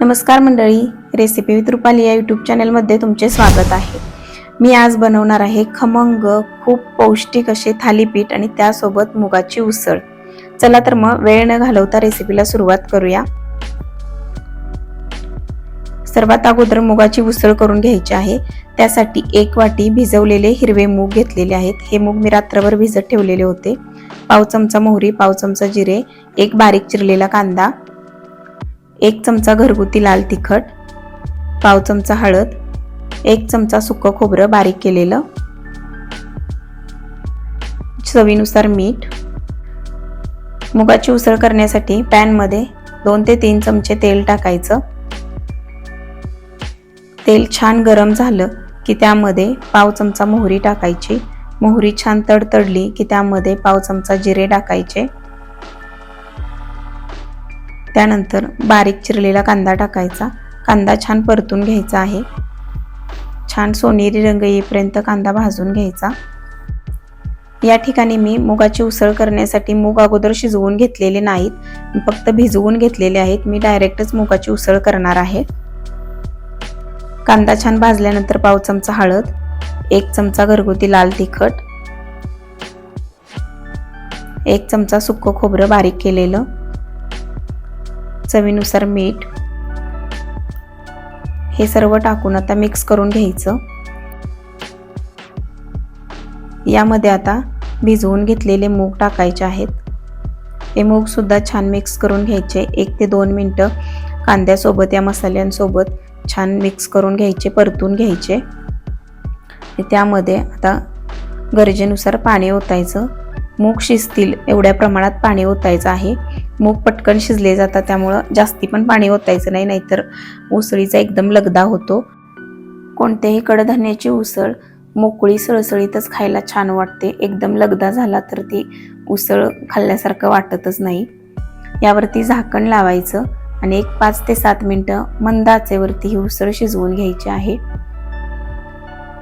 नमस्कार मंडळी recipe with Rupali या यूट्यूब चॅनलमध्ये तुमचे स्वागत आहे. मी आज बनवणार आहे खमंग खूप पौष्टिक असे थालीपीठ आणि त्यासोबत मुगाची उसळ. चला तर मग वेळ न घालवता रेसिपीला सुरुवात करूया. सर्वात अगोदर मुगाची उसळ करून घ्यायची आहे. त्यासाठी एक वाटी भिजवलेले हिरवे मूग घेतलेले आहेत. हे मूग मी रात्रभर भिजत ठेवलेले होते. पाव चमचा मोहरी पाव चमचा जिरे एक बारीक चिरलेला कांदा एक चमचा घरगुती लाल तिखट पाव चमचा हळद एक चमचा सुकं खोबरं बारीक केलेलं चवीनुसार मीठ मुगाची उसळ करण्यासाठी पॅनमध्ये दोन ते तीन चमचे तेल टाकायचं. तेल छान गरम झालं की त्यामध्ये पाव चमचा मोहरी टाकायची. मोहरी छान तडतडली की त्यामध्ये पाव चमचा जिरे टाकायचे. त्यानंतर बारीक चिरलेला कांदा टाकायचा. कांदा छान परतून घ्यायचा आहे. छान सोनेरी रंग येईपर्यंत कांदा भाजून घ्यायचा. या ठिकाणी मी मुगाची उसळ करण्यासाठी मूग अगोदर शिजवून घेतलेले नाहीत. फक्त भिजवून घेतलेले आहेत. मी डायरेक्टच मुगाची उसळ करणार आहे. कांदा छान भाजल्यानंतर पाव चमचा हळद एक चमचा घरगुती लाल तिखट एक चमचा सुक्क खोबरं बारीक केलेलं चवीनुसार मीठ हे सर्व टाकून आता मिक्स करून घ्यायचं. यामध्ये आता भिजवून घेतलेले मूग टाकायचे आहेत. हे मूगसुद्धा छान मिक्स करून घ्यायचे. एक ते दोन मिनटं कांद्यासोबत या मसाल्यांसोबत छान मिक्स करून घ्यायचे परतून घ्यायचे. त्यामध्ये आता गरजेनुसार पाणी ओतायचं. मूग शिजतील एवढ्या प्रमाणात पाणी ओतायचं आहे. मूग पटकन शिजले जातात त्यामुळं जास्ती पण पाणी ओतायचं नाही नाहीतर उसळीचा एकदम लगदा होतो. कोणत्याही कडधान्याची उसळ मोकळी सळसळीतच खायला छान वाटते. एकदम लगदा झाला तर ती उसळ खाल्ल्यासारखं वाटतच नाही. यावरती झाकण लावायचं आणि एक पाच ते सात मिनटं मंद आचेवरती ही उसळ शिजवून घ्यायची आहे.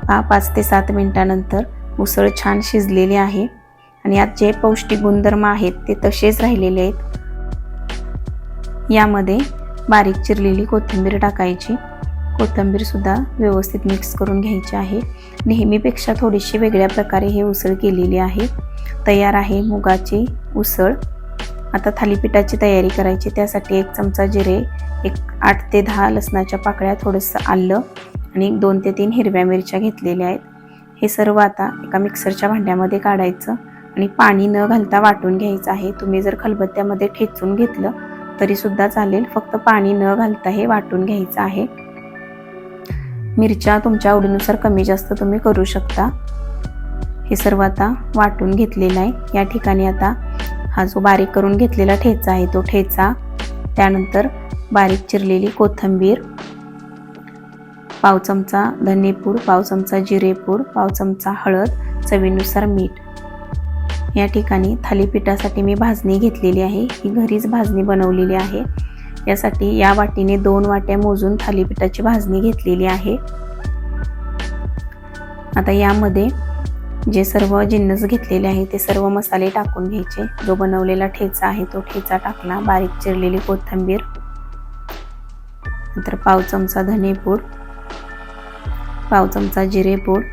हा पाच ते सात मिनटानंतर उसळ छान शिजलेली आहे. आणि यात जे पौष्टिक गुणधर्म आहेत ते तसेच राहिलेले आहेत. यामध्ये बारीक चिरलेली कोथिंबीर टाकायची. कोथिंबीरसुद्धा व्यवस्थित मिक्स करून घ्यायची आहे. नेहमीपेक्षा थोडीशी वेगळ्या प्रकारे हे उसळ केलेली आहे. तयार आहे मुगाची उसळ. आता थालीपीठाची तयारी करायची. त्यासाठी एक चमचा जिरे एक आठ ते दहा लसणाच्या पाकळ्या थोडंसं आलं आणि दोन ते तीन हिरव्या मिरच्या घेतलेल्या आहेत. हे सर्व आता एका मिक्सरच्या भांड्यामध्ये काढायचं. आणि पाणी न घालता वाटून घ्यायचं आहे. तुम्ही जर खलबत्त्यामध्ये ठेचून घेतलं तरी सुद्धा चालेल. फक्त पाणी न घालता हे वाटून घ्यायचं आहे. मिरच्या तुमच्या आवडीनुसार कमी जास्त तुम्ही करू शकता. हे सर्व आता वाटून घेतलेलं आहे. या ठिकाणी आता हा जो बारीक करून घेतलेला ठेचा आहे तो ठेचा त्यानंतर बारीक चिरलेली कोथिंबीर पाव चमचा धनेपूड पाव चमचा जिरेपूड पाव चमचा हळद चवीनुसार मीठ. या ठिकाणी थालीपीठासाठी मी भाजणी घेतलेली आहे. ही घरीच भाजणी बनवलेली आहे. यासाठी या वाटीने दोन वाट्या मोजून थालीपीठाची भाजणी घेतलेली आहे. आता यामध्ये जे सर्व जिन्नस घेतलेले आहे ते सर्व मसाले टाकून घ्यायचे. जो बनवलेला ठेचा आहे तो ठेचा टाकला. बारीक चिरलेली कोथिंबीर. नंतर पाव चमचा धनेपूड पाव चमचा जिरेपूड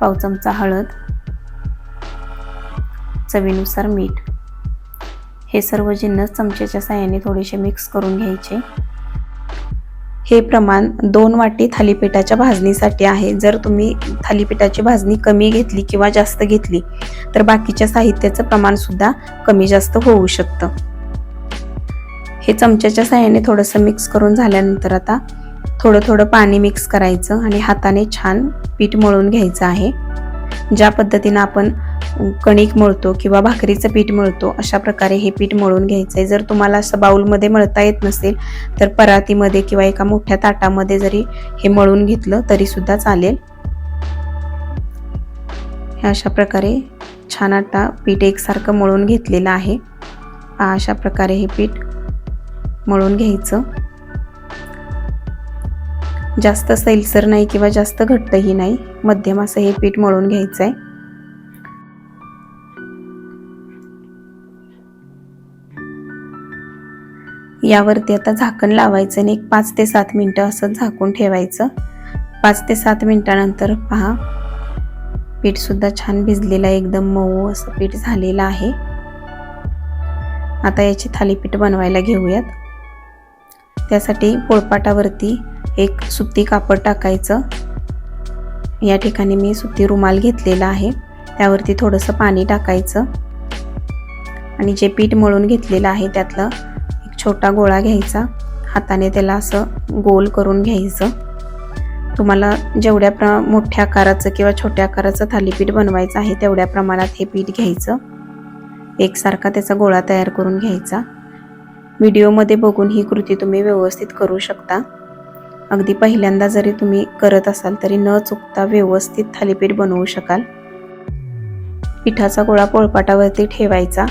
पाव चमचा हळद. चवीनुसार मीठ. हे सर्व जिन्नस चमच्याच्या साह्याने थोडेसे मिक्स करून घ्यायचे. हे प्रमाण दोन वाटी थालीपीठाच्या भाजणीसाठी आहे. जर तुम्ही थालीपीठाची भाजणी कमी घेतली किंवा जास्त घेतली तर बाकीच्या साहित्याचं प्रमाण सुद्धा कमी जास्त होऊ शकतं. हे चमच्याच्या साह्याने थोडंसं मिक्स करून झाल्यानंतर आता थोडं थोडं पाणी मिक्स करायचं आणि हाताने छान पीठ मळून घ्यायचं आहे. ज्या पद्धतीनं आपण कणिक मळतो किंवा भाकरीचं पीठ मळतो अशा प्रकारे हे पीठ मळून घ्यायचं आहे जर तुम्हाला असं बाऊलमध्ये मळता येत नसेल तर परातीमध्ये किंवा एका मोठ्या ताटामध्ये जरी हे मळून घेतलं तरीसुद्धा चालेल. हे अशा प्रकारे छान आता पीठ एकसारखं मळून घेतलेलं आहे. अशा प्रकारे हे पीठ मळून घ्यायचं. जास्त सैलसर नाही किंवा जास्त घट्टही नाही मध्यम असं हे पीठ मळून घ्यायचं आहे यावरती आता झाकण लावायचं आणि एक पाच ते सात मिनटं असं झाकून ठेवायचं. पाच ते सात मिनटानंतर पहा पीठसुद्धा छान भिजलेलं आहे एकदम मऊ असं पीठ झालेलं आहे. आता याची थालीपीठ बनवायला घेऊयात. त्यासाठी पोळपाटावरती एक सुती कापड टाकायचं. या ठिकाणी मी सुती रुमाल घेतलेला आहे. त्यावरती थोडंसं पाणी टाकायचं. आणि जे पीठ मळून घेतलेलं आहे त्यातलं छोटा गोळा घ्यायचा. हाताने त्याला असं गोल करून घ्यायचं. तुम्हाला जेवढ्या प्र मोठ्या आकाराचं किंवा छोट्या आकाराचं थालीपीठ बनवायचं आहे तेवढ्या प्रमाणात हे पीठ घ्यायचं. एकसारखा त्याचा गोळा तयार करून घ्यायचा. व्हिडिओमध्ये बघून ही कृती तुम्ही व्यवस्थित करू शकता. अगदी पहिल्यांदा जरी तुम्ही करत असाल तरी न चुकता व्यवस्थित थालीपीठ बनवू शकाल. पिठाचा गोळा पोळपाटावरती ठेवायचा.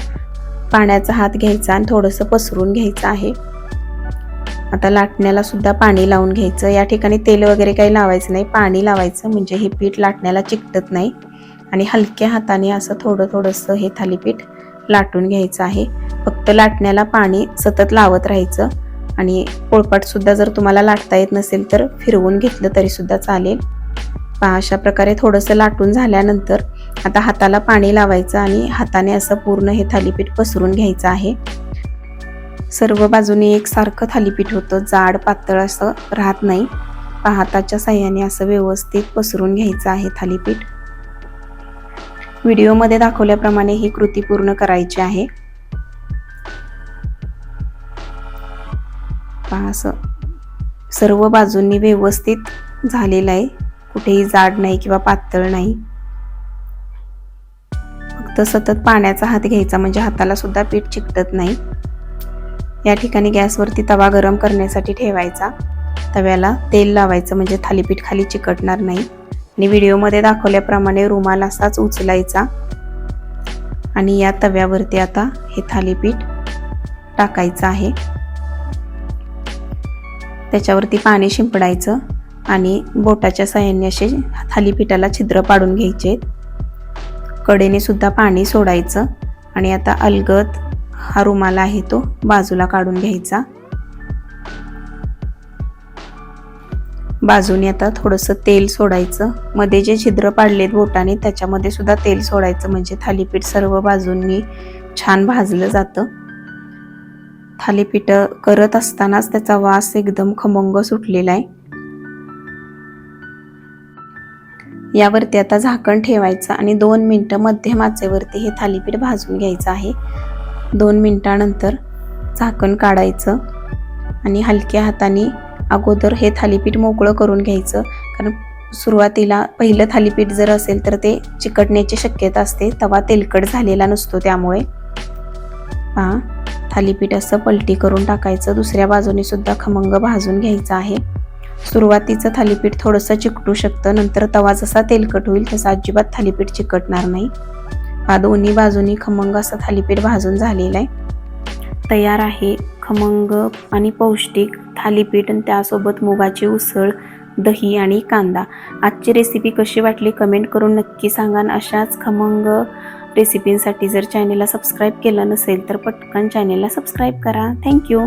पाण्याचा हात घ्यायचा आणि थोडंसं पसरून घ्यायचं आहे. आता लाटण्याला सुद्धा पाणी लावून घ्यायचं. या ठिकाणी तेल वगैरे काही लावायचं नाही. पाणी लावायचं म्हणजे हे पीठ लाटण्याला चिकटत नाही. आणि हलक्या हाताने असं थोडं थोडंसं हे थालीपीठ लाटून घ्यायचं आहे. फक्त लाटण्याला पाणी सतत लावत राहायचं. आणि पोळपाटसुद्धा जर तुम्हाला लाटता येत नसेल तर फिरवून घेतलं तरीसुद्धा चालेल. पहा अशा प्रकारे थोडंसं लाटून झाल्यानंतर आता हाताला पाणी लावायचं आणि हाताने असं पूर्ण हे थालीपीठ पसरून घ्यायचं आहे. सर्व बाजूने एकसारखं थालीपीठ होतं. जाड पातळ असं राहत नाही. पाहताच्या साह्याने असं व्यवस्थित पसरून घ्यायचं आहे थालीपीठ. व्हिडिओमध्ये दाखवल्याप्रमाणे ही कृती पूर्ण करायची आहे. पहा असं सर्व बाजूंनी व्यवस्थित झालेलं आहे. कुठेही जाड नाही किंवा पातळ नाही. तर सतत पाण्याचा हात घ्यायचा म्हणजे हाताला सुद्धा पीठ चिकटत नाही. या ठिकाणी गॅसवरती तवा गरम करण्यासाठी ठेवायचा. तव्याला तेल लावायचं म्हणजे थालीपीठ खाली चिकटणार नाही. आणि व्हिडिओमध्ये दाखवल्याप्रमाणे रुमाल असाच उचलायचा. आणि या तव्यावरती आता हे थालीपीठ टाकायचं आहे. त्याच्यावरती पाणी शिंपडायचं आणि बोटाच्या साह्याने असे थालीपीठाला छिद्र पाडून घ्यायचे कडेने सुद्धा पाणी सोडायचं. आणि आता अलगद हा रुमाल आहे तो बाजूला काढून घ्यायचा. बाजूने आता थोडंसं तेल सोडायचं. मध्ये जे छिद्र पाडलेत बोटाने त्याच्यामध्ये सुद्धा तेल सोडायचं. म्हणजे थालीपीठ सर्व बाजूंनी छान भाजलं जातं. थालीपीठ करत असतानाच त्याचा वास एकदम खमंग सुटलेला आहे. यावरती आता झाकण ठेवायचं आणि दोन मिनटं मध्यम आचेवरती हे थालीपीठ भाजून घ्यायचं आहे. दोन मिनटानंतर झाकण काढायचं आणि हलक्या हाताने अगोदर हे थालीपीठ मोकळं करून घ्यायचं. कारण सुरुवातीला पहिलं थालीपीठ जर असेल तर ते चिकटण्याची शक्यता असते. तवा तेलकट झालेला नसतो त्यामुळे. पहा थालीपीठ असं पलटी करून टाकायचं. दुसऱ्या बाजूने सुद्धा खमंग भाजून घ्यायचं आहे. सुरुवातीचं थालीपीठ थोडंसं चिकटू शकतं नंतर तवा जसा तेलकट होईल तसा अजिबात थालीपीठ चिकटणार नाही. हा दोन्ही बाजूनी खमंग असं थालीपीठ भाजून झालेलं आहे. तयार आहे खमंग आणि पौष्टिक थालीपीठ आणि त्यासोबत मुगाची उसळ दही आणि कांदा. आजची रेसिपी कशी वाटली कमेंट करून नक्की सांगा अशाच खमंग रेसिपींसाठी जर चॅनेलला सबस्क्राईब केलं नसेल तर पटकन चॅनेलला सबस्क्राईब करा. थँक्यू